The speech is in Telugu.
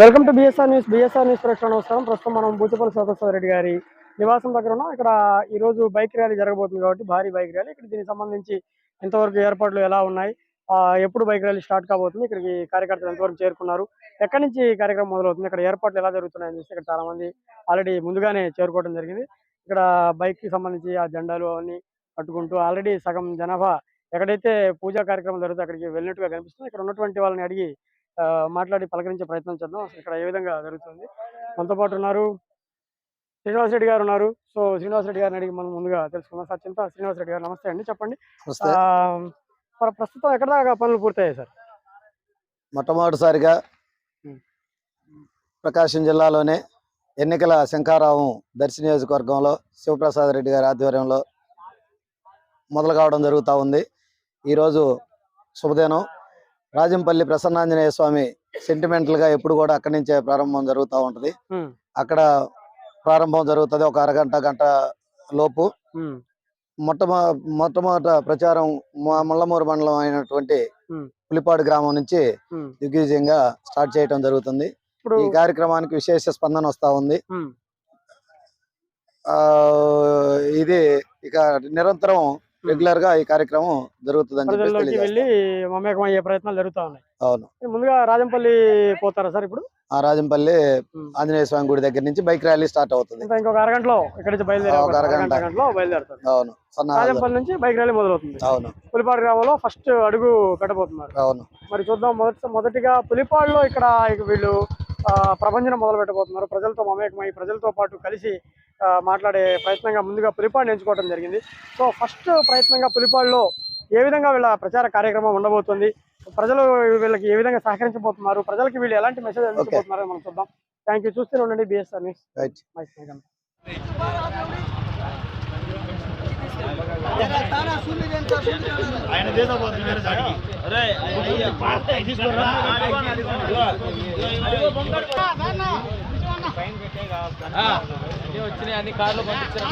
Welcome to BSR news BSR news ప్రేక్షణ నమస్కారం. ప్రస్తుతం మనం బూచపల్లి సతస్వ రెడ్డి గారి నివాసం దగ్గర ఉన్నాం. ఇక్కడ ఈ రోజు బైక్ ర్యాలీ జరగబోతుంది కాబట్టి భారీ బైక్ ర్యాలీ. ఇక్కడ దీనికి సంబంధించి ఎంతవరకు ఏర్పాట్లు ఎలా ఉన్నాయి? ఆ, ఎప్పుడు బైక్ ర్యాలీ స్టార్ట్ కాబోతుంది? ఇక్కడికి కార్యకర్తలు ఎంతవరకు చేరుకున్నారు? ఎక్కడి నుంచి కార్యక్రమం మొదలవుతుంది? ఇక్కడ ఏర్పాట్లు ఎలా జరుగుతున్నాయని చూస్తే ఇక్కడ చాలా మంది ఆల్రెడీ ముందుగానే చేరుకోవడం జరిగింది. ఇక్కడ బైక్కి సంబంధించి ఆ జెండాలు అవన్నీ పట్టుకుంటూ ఆల్రెడీ సగం జనాభా ఎక్కడైతే పూజా కార్యక్రమం జరుగుతుంది అక్కడికి వెళ్ళినట్టుగా కనిపిస్తుంది. ఇక్కడ ఉన్నటువంటి వాళ్ళని అడిగి మాట్లాడి పలకరించే ప్రయత్నం చేద్దాం. అసలు ఇక్కడ ఏ విధంగా జరుగుతుంది? మనతో పాటు ఉన్నారు శ్రీనివాస్ రెడ్డి గారు ఉన్నారు. సో శ్రీనివాస్ రెడ్డి గారిని అడిగి మనం ముందుగా తెలుసుకుందాం. సార్ చింత శ్రీనివాస్ రెడ్డి గారు నమస్తే అండి. చెప్పండి. ప్రస్తుతం ఎక్కడ దాకా పనులు పూర్తయ్యాయి సార్? మొట్టమొదటిసారిగా. ప్రకాశం జిల్లాలోనే ఎన్నికల శంఖారావం దర్శి నియోజకవర్గంలో శివప్రసాద్ రెడ్డి గారి ఆధ్వర్యంలో మొదలు కావడం జరుగుతూ ఉంది. ఈరోజు శుభదినం. రాజంపల్లి ప్రసన్నాంజనేయ స్వామి సెంటిమెంటల్గా ఎప్పుడు కూడా అక్కడి నుంచే ప్రారంభం జరుగుతూ ఉంటది. అక్కడ ప్రారంభం జరుగుతుంది ఒక అరగంట గంట లోపు. మొట్టమొ మొట్టమొదట ప్రచారం మ- ముళ్ళమూరు మండలం అయినటువంటి. పులిపాడు గ్రామం నుంచి. దిగ్విజయంగా స్టార్ట్ చేయడం జరుగుతుంది. ఈ కార్యక్రమానికి విశేష స్పందన వస్తా ఉంది. ఇది ఇక నిరంతరం రెగ్యులర్గా ఈ కార్యక్రమం జరుగుతుందని చెప్పేసి ప్రజల్లోకి వెళ్ళి. మమేకం అయ్యే ప్రయత్నాలు జరుగుతా ఉన్నాయి. అవును. ముందుగా రాజంపల్లి పోతారా సార్ ఇప్పుడు? ఆ రాజంపల్లి. ఆంజనేయ స్వామి గుడి దగ్గర నుంచి బైక్ ర్యాలీ స్టార్ట్ అవుతుంది. ఇంకా ఇంకొక అరగంటలో ఇక్కడ నుంచి బయలుదేరే ఒక ఒక అరగంట. అరగంట గంటలో బయలుదేరుతారు. అవును. రాజంపల్లి నుంచి బైక్ ర్యాలీ మొదలవుతుంది. అవును. పులిపాడు గ్రామంలో ఫస్ట్ అడుగు పెట్టబోతున్నారు. అవును. మరి చూద్దాం మొదటి మొదటిగా పులిపాడులో ఇక్కడ ఇక వీళ్ళు ఆ, ప్రభంజనం మొదలు పెట్టబోతున్నారు ప్రజలతో మమేకమై ప్రజలతో పాటు కలిసి మాట్లాడే ప్రయత్నంగా ముందుగా పులిపాడుని ఎంచుకోవడం జరిగింది. సో ఫస్ట్ ప్రయత్నంగా పులిపాడులో ఏ విధంగా వీళ్ళ ప్రచార కార్యక్రమం ఉండబోతుంది? ప్రజలు వీళ్ళకి ఏ విధంగా సహకరించబోతున్నారు? ప్రజలకి వీళ్ళు ఎలాంటి మెసేజ్ అందించబోతున్నారో మనం చూద్దాం. థ్యాంక్ యూ చూస్తూనే ఉండండి. బిఎస్ఆర్ న్యూస్ రైట్ మై అన్నీ వచ్చినాయి అన్ని కార్లు పంపించారు